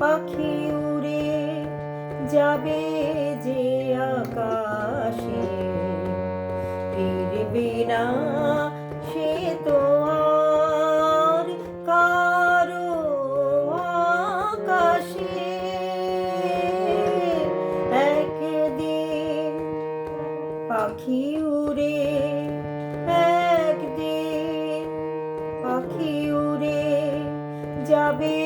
পাখি উড়ে যাবে যে আকাশে। ফিরবে না সে তো আর কারও আকাশে। পাখি উড়ে, একদিন পাখি উড়ে যাবে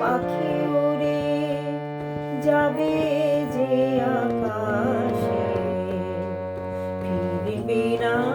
পাখি উড়ে যাবে যে আকাশে। ফিরবে না